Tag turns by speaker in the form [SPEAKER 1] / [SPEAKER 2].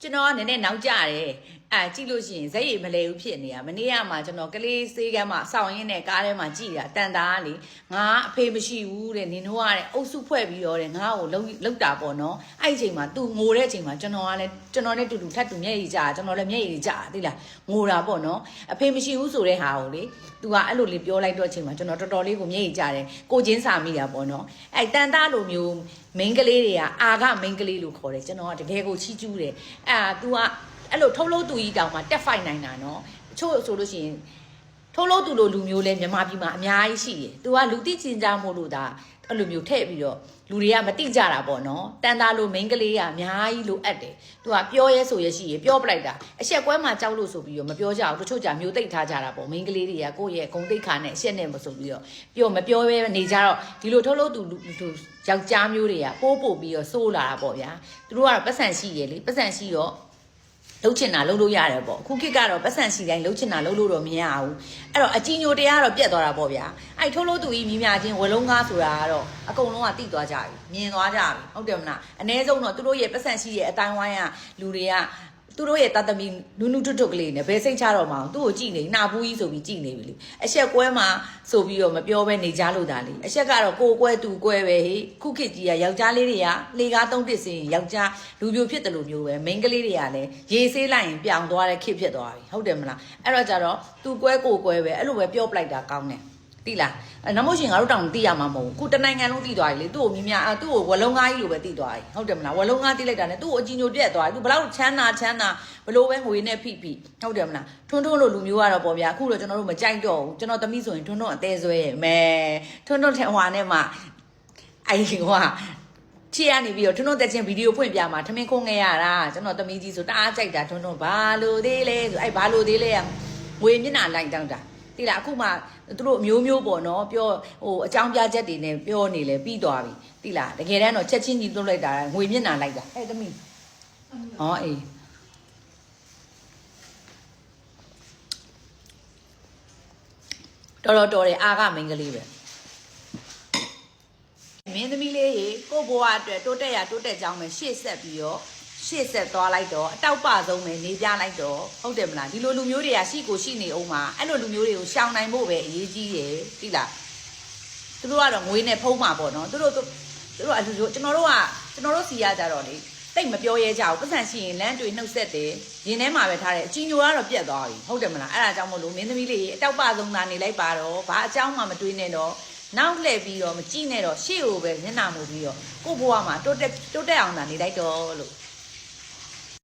[SPEAKER 1] ကျွန်တော်ကနည်းနည်းနောက်ကျတယ် အဲကြည့်လို့ရှိရင်ဇက်ရည်မလဲဘူးဖြစ်နေတာမနေ့ကမှကျွန်တော်ကလေးစေးကမ်းမှာစောင့်ရင်းနဲ့ကားထဲမှာကြည်တာတန်တာကလေငါအဖေမရှိဘူးတဲ့နင်တို့ကတဲ့အုပ်စုဖွဲ့ပြီးတော့တဲ့ငါ့ကိုလှုပ်လှုပ်တာပေါ့နော်အဲ့ဒီအချိန်မှာ तू ငိုတဲ့အချိန်မှာကျွန်တော်ကလည်းကျွန်တော်နဲ့တူတူထပ်တူမျက်ရည်ကျကျွန်တော်လည်းမျက်ရည်ကျသိလားငိုတာပေါ့နော်အဖေမရှိဘူးဆိုတဲ့ဟာကိုလေ तू ကအဲ့လိုလေးပြောလိုက်တော့အချိန်မှာကျွန်တော်တော်တော်လေးကိုမျက်ရည်ကျတယ်ကိုချင်းစာမိတာပေါ့နော်အဲ့တန်တာလိုမျိုးမိန်းကလေးတွေကအာကမိန်းကလေးလို့ခေါ်တယ်ကျွန်တော်ကတကယ်ကိုချီးကျူးတယ်အဲ့ဒါ तू က အဲ့လိုထုတ်လို့သူကြီးတောင်မှတက်ဖိုက်နိုင်တာနော်အချို့ဆိုလို့ရှိရင်ထုတ်လို့သူလိုလူမျိုးလဲမြန်မာပြည်မှာအများကြီးရှိတယ်။ तू ကလူတိချင်းကြမို့လို့ဒါအဲ့လိုမျိုးထည့်ပြီးတော့လူတွေကမတိကြတာပေါ့နော်။တန်တာလိုမိန်းကလေးကအများကြီးလိုအပ်တယ်။ तू ကပြောရဲဆိုရဲရှိရပြောပလိုက်တာအဆက်ကွဲမှာကြောက်လို့ဆိုပြီးတော့မပြောကြဘူးတချို့ကြမျိုးတိတ်ထားကြတာပေါ့မိန်းကလေးတွေကကိုယ့်ရဲ့ဂုံတိတ်ခါနဲ့အဆက်နဲ့မဆိုပြီးတော့ပြောမပြောရဲနေကြတော့ဒီလိုထုတ်လို့သူသူယောက်ျားမျိုးတွေကပိုးပို့ပြီးတော့စိုးလာတာပေါ့ဗျာ။သူတို့ကတော့ပတ်စံရှိရလေပတ်စံရှိတော့ လှုပ်ချင်တာလှုပ်လို့ရတယ်ပေါ့အခုခေတ်ကတော့ပတ်စံစီတိုင်းလှုပ်ချင်တာလှုပ်လို့တော့မရဘူးအဲ့တော့အကြီးညိုတရားတော့ပြတ်သွားတာပေါ့ဗျာအဲ့ထိုးလို့သူကြီးမြများချင်းဝလုံးကားဆိုတာကတော့အကုန်လုံးကတိသွားကြပြီမြင်သွားကြပြီဟုတ်တယ်မလားအ ਨੇ ဆုံးတော့သူတို့ရဲ့ပတ်စံရှိရဲ့အတိုင်းဝိုင်းကလူတွေက သူတို့ရဲ့တသမီနုနုထွတ်ထွတ်ကလေးနဲ့ဘယ်စိတ်ချတော့မအောင်သူ့ကိုကြည့်နေနှာဘူးကြီးဆိုပြီးကြည့်နေပြီလေအဆက်ကွဲမှာဆိုပြီးတော့မပြောဘဲနေကြလို့ဒါလေအဆက်ကတော့ကိုယ်ကွဲသူကွဲပဲဟေ့ခုခေတ်ကြီးကယောက်ျားလေးတွေကလေကားသုံးတစ်စင်ယောက်ျားလူပြိုဖြစ်တယ်လို့မျိုးပဲမိန်းကလေးတွေကလည်းရေဆေးလိုက်ရင်ပြောင်သွားတဲ့ခေတ်ဖြစ်သွားပြီဟုတ်တယ်မလားအဲ့တော့ကြတော့သူကွဲကိုယ်ကွဲပဲအဲ့လိုပဲပြောပလိုက်တာကောင်းတယ် တိလားအဲ့နောက်မို့ရှင်ငါတို့တောင်သိရမှာမဟုတ်ဘူးခုတနိုင်ငံလုံးသိသွားပြီလေသူ့ကိုမြင်မြသူ့ကိုဝလုံးကားကြီးလိုပဲသိသွားပြီဟုတ်တယ်မလားဝလုံးကားသိလိုက်တာနဲ့သူ့ကိုအကြီးညိုပြက်သွားပြီသူဘလောက်ချမ်းသာချမ်းသာဘလို့ပဲငွေနဲ့ဖိဖိဟုတ်တယ်မလားထွန်းထွန်းလို့လူမျိုးကတော့ပေါ့ဗျာအခုတော့ကျွန်တော်တို့မကြိုက်တော့ဘူးကျွန်တော်သမီးဆိုရင်ထွန်းထွန်းအသေးဆွဲရဲ့မဲထွန်းထွန်းထဲဟွာနဲ့မှအဲ့ဒီဟွာချီရနေပြီးတော့ထွန်းထွန်းတက်ချင်းဗီဒီယိုဖွင့်ပြမှာထမင်းခုံးခဲ့ရတာကျွန်တော်သမီးကြီးဆိုတအားကြိုက်တာထွန်းထွန်းဘာလို့သေးလဲဆိုအဲ့ဘာလို့သေးလဲငွေမျက်နှာလိုက်တောင်းတာ တိလားအခုမှသူတို့အမျိုးမျိုးပေါ့နော်ပြောဟိုအကြောင်းပြချက်တွေနဲ့ပြောနေလဲပြီးသွားပြီတိလားတကယ်တမ်းတော့ချက်ချင်းကြီးသွတ်လိုက်တာငွေမျက်နှာလိုက်တာအဲ့သမီးဟောအေးတော်တော်တော်တယ်အာကမိန်းကလေးပဲမင်းသမီးလေးရေကို့ဘွားအတွက်တိုးတက်ရတိုးတက်ကြောင်းပဲရှေ့ဆက်ပြီးတော့ ရှေ့ဆက်သွားလိုက်တော့အတောက်ပဆုံးပဲနေပြလိုက်တော့ဟုတ်တယ်မလားဒီလိုလူမျိုးတွေကရှိကိုရှိနေအောင်မှာအဲ့လိုလူမျိုးတွေကိုရှောင်နိုင်ဖို့ပဲအရေးကြီးတယ်သိလားသူတို့ကတော့ငွေနဲ့ဖုံးမှာပေါ့နော်သူတို့သူတို့အလူတို့ကျွန်တော်တို့ကကျွန်တော်တို့စီရကြတော့လေတိတ်မပြောရဲကြဘူးပတ်စံရှိရင်လမ်းတွေနှုတ်ဆက်တယ်ရင်ထဲမှာပဲထားတယ်အချင်းညိုကတော့ပြက်သွားပြီဟုတ်တယ်မလားအဲ့ဒါကြောင့်မို့လို့မင်းသမီးလေးအတောက်ပဆုံးသာနေလိုက်ပါတော့ဘာအကြောင်းမှမတွေးနဲ့တော့နောက်လှည့်ပြီးတော့မကြည့်နဲ့တော့ရှေ့ကိုပဲမျက်နှာမူပြီးတော့ကို့ဘဝမှာတိုးတက်တိုးတက်အောင်သာနေလိုက်တော့လို့